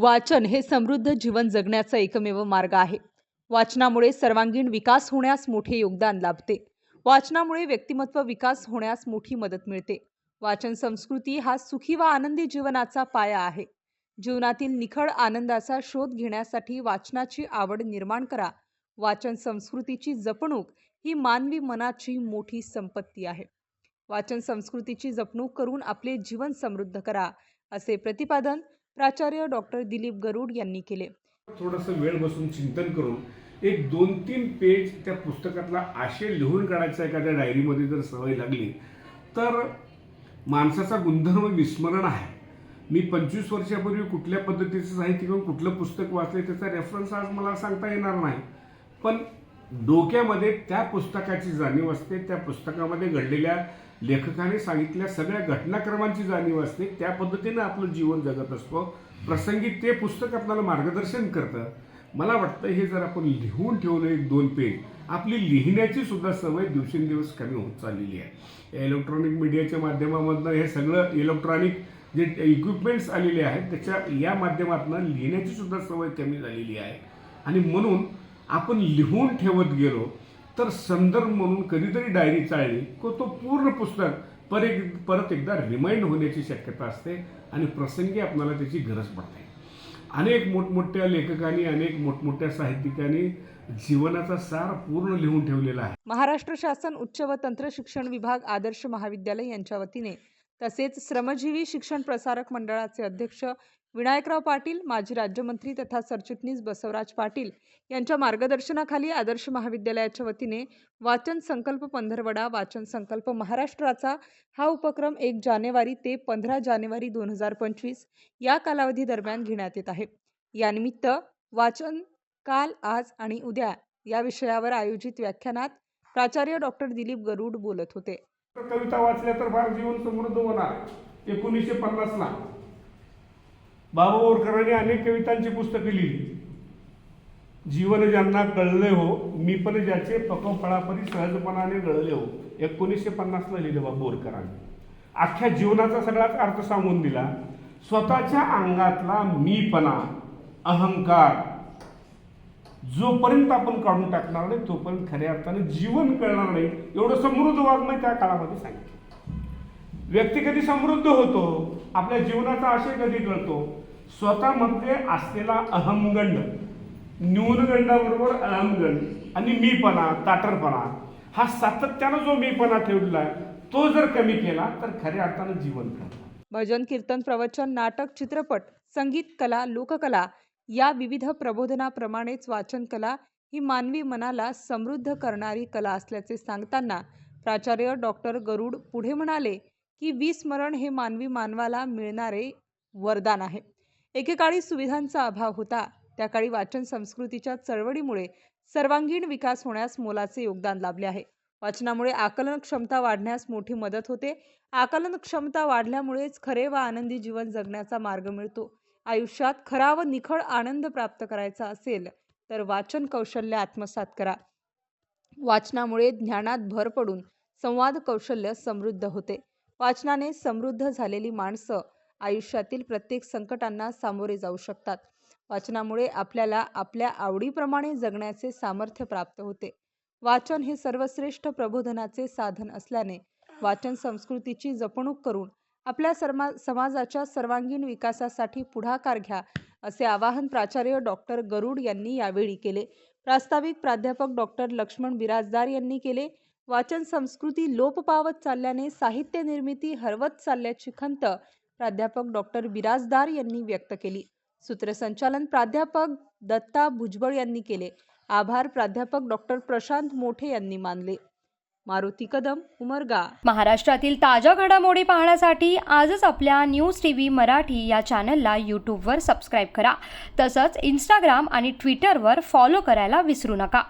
वाचन हे समृद्ध जीवन जगण्याचा एकमेव मार्ग आहे. वाचनामुळे सर्वांगीण विकास होण्यास मोठे योगदान लाभते. वाचनामुळे व्यक्तिमत्व विकास होण्यास मोठी मदत मिळते. वाचन संस्कृती हा सुखी व आनंदी जीवनाचा पाया आहे. जीवनातील निखळ आनंदाचा शोध घेण्यासाठी वाचनाची आवड निर्माण करा. वाचन संस्कृतीची जपणूक ही मानवी मनाची मोठी संपत्ती आहे. वाचन संस्कृतीची जपणूक करून आपले जीवन समृद्ध करा असे प्रतिपादन प्राचार्य डॉक्टर दिलीप गरुड यांनी केले. थोडंसं वेळ बसून चिंतन करून एक दोन तीन पेज त्या पुस्तकातला आशय लिहून काढायचा एखाद्या डायरीमध्ये जर सवय लागली तर माणसाचा गुणधर्म विस्मरण आहे. मी पंचवीस वर्षापूर्वी कुठल्या पद्धतीचं साहित्य किंवा कुठलं पुस्तक वाचले त्याचा रेफरन्स आज मला सांगता येणार नाही. पण डोक्यामध्ये त्या पुस्तकाची जाणीव असते त्या पुस्तकामध्ये घडलेल्या लेखकाने सांगितल्या सगळ्या घटनाक्रमांची जाणीव असते. त्या पद्धतीनं आपलं जीवन जगत असतो. प्रसंगी ते पुस्तक आपल्याला मार्गदर्शन करतं. मला वाटतं हे जर आपण लिहून ठेवलं एक दोन पेज आपली लिहिण्याची सुद्धा सवय दिवसेंदिवस कमी होत चाललेली आहे. इलेक्ट्रॉनिक मीडियाच्या माध्यमामधनं हे सगळं इलेक्ट्रॉनिक जे इक्विपमेंट्स आलेले आहेत त्याच्या या माध्यमातून लिहिण्याची सुद्धा सवय कमी झालेली आहे. आणि म्हणून आपण लिहून ठेवत गेलो तर संदर्भ म्हणून कधीतरी डायरी चाळली को तो पूर्ण पुस्तक पर एक परत एकदा रिमाइंड होण्याची शक्यता असते आणि प्रसंगी आपल्याला त्याची गरज पडते. अनेक मोठमोठ्या लेखकांनी अनेक मोठमोठ्या साहित्यिकांनी जीवनाचा सार पूर्ण लिहून ठेवलेला आहे. महाराष्ट्र शासन उच्च व तंत्र शिक्षण विभाग आदर्श महाविद्यालय यांच्या वतीने तसेच श्रमजीवी शिक्षण प्रसारक मंडळाचे अध्यक्ष विनायकराव पाटील माजी राज्यमंत्री तथा सरचिटणीस बसवराज पाटील यांच्या मार्गदर्शनाखाली आदर्श महाविद्यालयाच्या वतीने वाचन संकल्प पंधरवडा वाचन संकल्प महाराष्ट्राचा हा उपक्रम एक जानेवारी ते पंधरा जानेवारी दोन हजार पंचवीस या कालावधी दरम्यान घेण्यात येत आहे. यानिमित्त वाचन काल आज आणि उद्या या विषयावर आयोजित व्याख्यानात प्राचार्य डॉक्टर दिलीप गरुड बोलत होते. कविता वाचल्या तर फार जीवन समृद्ध होणार. एकोणीसशे पन्नासला बाबा बोरकरांनी अनेक कवितांची पुस्तकं लिहिली. जीवन ज्यांना कळले हो मी पण ज्याचे पकफळापरी सहजपणाने गळले हो. एकोणीसशे पन्नासला लिहिलं बाबा बोरकरांनी अख्ख्या जीवनाचा सगळाच अर्थ सांगून दिला. स्वतःच्या अंगातला मीपणा अहंकार जोपर्यंत आपण काढून टाकणार नाही तोपर्यंत खऱ्या अर्थाने जीवन कळणार नाही. एवढं समृद्ध वाङ्मय त्या काळामध्ये सांगितलं. व्यक्ती कधी समृद्ध होतो आपल्या जीवनाचा आशय कधी कळतो? स्वतःमध्ये असलेला अहमगंड न्यूनगंडाबरोबर अहमगंड आणि मीपणा ताटरपणा हा सातत्यानं जो मीपणा ठेवलेला आहे तो जर कमी केला तर खऱ्या अर्थानं जीवन कळतं. भजन कीर्तन प्रवचन नाटक चित्रपट संगीत कला लोककला या विविध प्रबोधनाप्रमाणेच वाचन कला ही मानवी मनाला समृद्ध करणारी कला असल्याचे सांगताना प्राचार्य डॉक्टर गरुड पुढे म्हणाले की विस्मरण हे मानवी मानवाला मिळणारे वरदान आहे. एकेकाळी सुविधांचा अभाव होता. त्या काळी वाचन संस्कृतीच्या चळवळीमुळे सर्वांगीण विकास होण्यास मोलाचे योगदान लाभले आहे. वाचनामुळे आकलन क्षमता वाढण्यास मोठी मदत होते. आकलन क्षमता वाढल्यामुळेच खरे व आनंदी जीवन जगण्याचा मार्ग मिळतो. आयुष्यात खरा व निखळ आनंद प्राप्त करायचा असेल तर वाचन कौशल्य आत्मसात करा. वाचनामुळे ज्ञानात भर पडून संवाद कौशल्य समृद्ध होते. वाचनाने समृद्ध झालेली माणसं आयुष्यातील प्रत्येक संकटांना सामोरे जाऊ शकतात. वाचनामुळे आपल्याला आपल्या आवडीप्रमाणे जगण्याचे सामर्थ्य प्राप्त होते. वाचन हे सर्वश्रेष्ठ प्रबोधनाचे साधन असल्याने वाचन संस्कृतीची जपणूक करून आपल्या सर्मा समाजाच्या सर्वांगीण विकासासाठी पुढाकार घ्या असे आवाहन प्राचार्य डॉक्टर गरुड यांनी यावेळी केले. प्रास्ताविक प्राध्यापक डॉक्टर लक्ष्मण बिराजदार यांनी केले. वाचन संस्कृती लोप पावत चालल्याने साहित्य निर्मिती हरवत चालल्याची खंत प्राध्यापक डॉक्टर बिराजदार यांनी व्यक्त केली. सूत्रसंचालन प्राध्यापक दत्ता भुजबळ यांनी केले. आभार प्राध्यापक डॉक्टर प्रशांत मोठे यांनी मानले. मारुती कदम उमरगा. महाराष्ट्रातील ताज्या घडामोडी पाहण्यासाठी आजच आपल्या न्यूज टी व्ही मराठी या चॅनलला यूट्यूबवर सबस्क्राईब करा. तसंच इंस्टाग्राम आणि ट्विटरवर फॉलो करायला विसरू नका.